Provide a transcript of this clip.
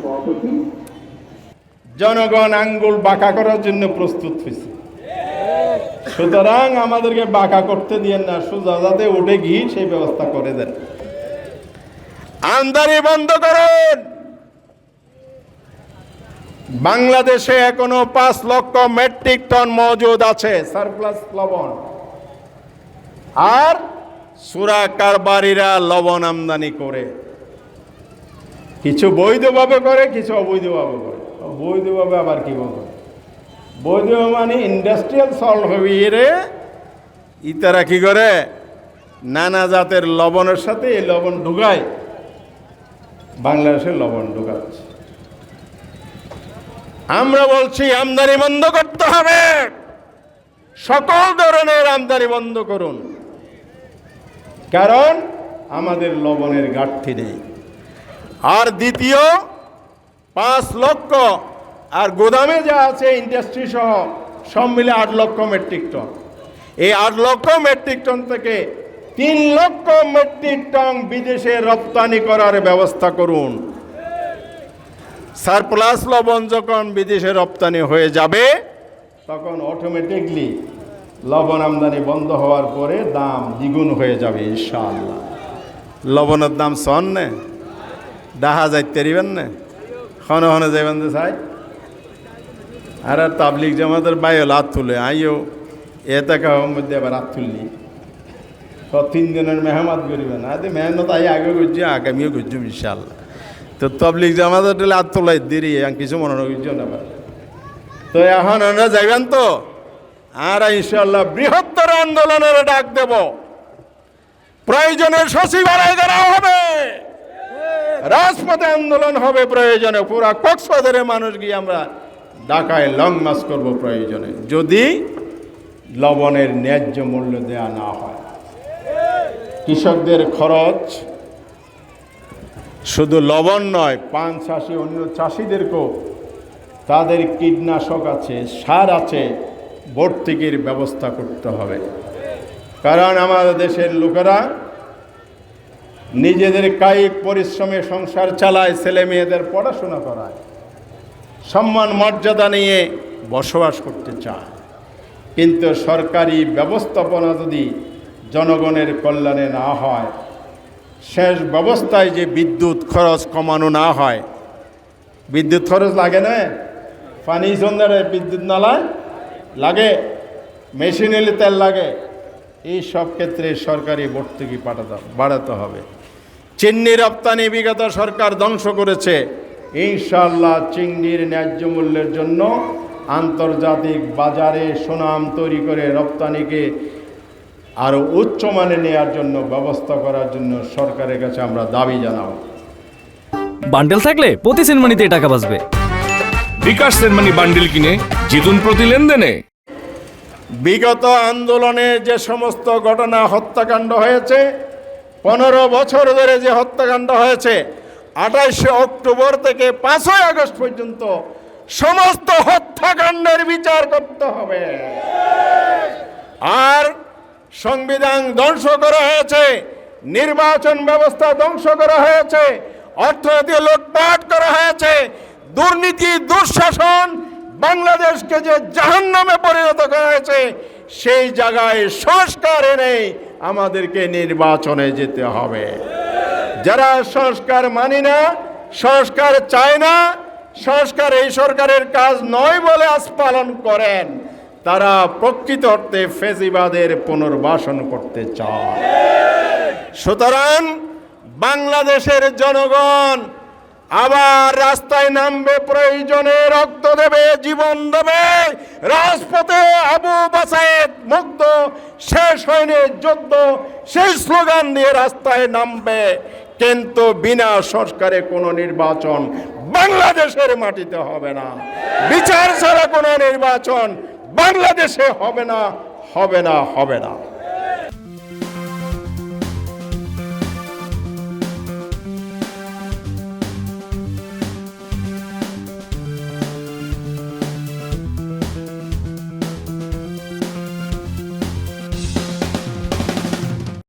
সভাপতি। জনগণ আঙ্গুল বাঁকা করার জন্য প্রস্তুত হয়েছে। সুতরাং আমাদেরকে বাঁকা করতে দিয়ে না, সোজা যাতে উঠে গিয়ে সেই ব্যবস্থা করে দেন। আমদানি বন্ধ করুন। বাংলাদেশে এখনও পাঁচ লক্ষ মেট্রিক টন মজুদ আছে সারপ্লাস লবণ। আর সুরা কারবারিরা লবণ আমদানি করে। কিছু বৈধভাবে করে, কিছু অবৈধভাবে করে। বৈধভাবে আবার কি বলবে? বৈধ মানে ইন্ডাস্ট্রিয়াল সল্ট রে ইতারা কি করে? নানা জাতের লবণের সাথে এই লবণ ঢুকায়। বাংলাদেশের লবণ ঢুকাচ্ছে। আমরা বলছি, আমদানি বন্ধ করতে হবে। সকল ধরনের আমদানি বন্ধ করুন। কারণ আমাদের লবণের ঘাটতি নেই। আর দ্বিতীয়, পাঁচ লক্ষ। আর গোদামে যা আছে ইন্ডাস্ট্রি সহ সব মিলে আট লক্ষ মেট্রিক টন এই আট লক্ষ মেট্রিক টন থেকে তিন লক্ষ মেট্রিক টন বিদেশে রপ্তানি করার ব্যবস্থা করুন। সারপ্লাস লবণ যখন বিদেশে রপ্তানি হয়ে যাবে, তখন অটোমেটিকলি লবণ আমদানি বন্ধ হওয়ার পরে দাম দ্বিগুণ হয়ে যাবে, ইনশাআল্লাহ। লবণের দাম সন নে? ডাহা যাইতে পারিবেন না? হন হনে যাইবেন যে চাই আর আর তাবলিক জামাতের বাইও লাত তুলে আইও এতে কাহর মধ্যে আবার হাত তুললি। তিন দিনের মেহমাত করিবেন। আরে মেহনত আই আগে করছি, আগামীও করছি ইনশাল্লাহ তো তবলিক জামাতের টেলে হাত তোলাই দেরি কিছু মনে করছি না তো এখন আমরা যাইবেন তো? আর ইনশাল্লাহ বৃহত্তর আন্দোলনের ডাক দেব। প্রয়োজনে সচিবালয় দেওয়া হবে। রাজপথে আন্দোলন হবে প্রয়োজনে। পুরা কক্সবাজারের মানুষ গিয়ে আমরা ঢাকায় লং মার্চ করব প্রয়োজনে। যদি লবণের ন্যায্য মূল্য দেয়া না হয়। কৃষকদের খরচ শুধু লবণ নয়, পান চাষি, অন্য চাষিদেরকেও। তাদের কীটনাশক আছে, সার আছে, ভর্তুকির ব্যবস্থা করতে হবে। কারণ আমাদের দেশের লোকেরা নিজেদের কায়িক পরিশ্রমে সংসার চালায়, ছেলে মেয়েদের পড়াশোনা করায়। সম্মান, মর্যাদা নিয়ে বসবাস করতে চায়। কিন্তু সরকারি ব্যবস্থাপনা যদি জনগণের কল্যাণে না হয়, শেষ ব্যবস্থায় যে বিদ্যুৎ খরচ কমানো না হয়, বিদ্যুৎ খরচ লাগে না? পানি, সন্ধ্যারে বিদ্যুৎ নালায় লাগে মেশিন এলে তেল লাগে। এই সব ক্ষেত্রে সরকারি ভর্তুকি পাঠাতে বাড়াতে হবে। চিন্নি রপ্তানি বিগত সরকার ধ্বংস করেছে। ইনশাল্লাহ চিংড়ির ন্যায্য মূল্যের জন্য আন্তর্জাতিক বাজারে সুনাম তৈরি করে রপ্তানিকে আরও উচ্চ উচ্চমানে নেওয়ার জন্য ব্যবস্থা করার জন্য সরকারের কাছে আমরা দাবি জানাব। বান্ডেল থাকলে প্রতি সিনেমানিতে টাকা বাঁচবে। বিকাশ সেনমানি বান্ডিল কিনে জিতুন প্রতি লেনদেনে। বিগত আন্দোলনে যে সমস্ত ঘটনা হত্যাকাণ্ড হয়েছে পনেরো বছর ধরে যে হত্যাকাণ্ড হয়েছে, আঠাইশে অক্টোবর থেকে পাঁচই আগস্ট পর্যন্ত সমস্ত হত্যাকাণ্ডের বিচার করতে হবে। আর সংবিধান ধ্বংস করা হয়েছে, নির্বাচন ব্যবস্থা ধ্বংস করা হয়েছে, অর্থনীতি লুটপাট করা হয়েছে, দুর্নীতি, দুঃশাসন বাংলাদেশকে যে জাহান্নামে পরিণত করা হয়েছে, সেই জায়গায় সংস্কার এনে আমাদেরকে নির্বাচনে যেতে হবে। যারা সংস্কার মানি না, সংস্কার চায় না, সংস্কার এই সরকারের কাজ নয় বলে আজ পালন করেন, তারা প্রকৃত অর্থে ফেজিবাদের পুনর্বাসন করতে চায়। সুতরাং বাংলাদেশের জনগণ আবার রাস্তায় নামবে, প্রয়োজনে রক্ত দেবে, জীবন দেবে। রাজপথে আবু বাসায়েদ মুক্ত শেষ হয়নি যুদ্ধ, সেই স্লোগান দিয়ে রাস্তায় নামবে। কিন্তু বিনা সংস্কারে কোনো নির্বাচন বাংলাদেশের মাটিতে হবে না। বিচার ছাড়া কোনো নির্বাচন বাংলাদেশে হবে না হবে না হবে না।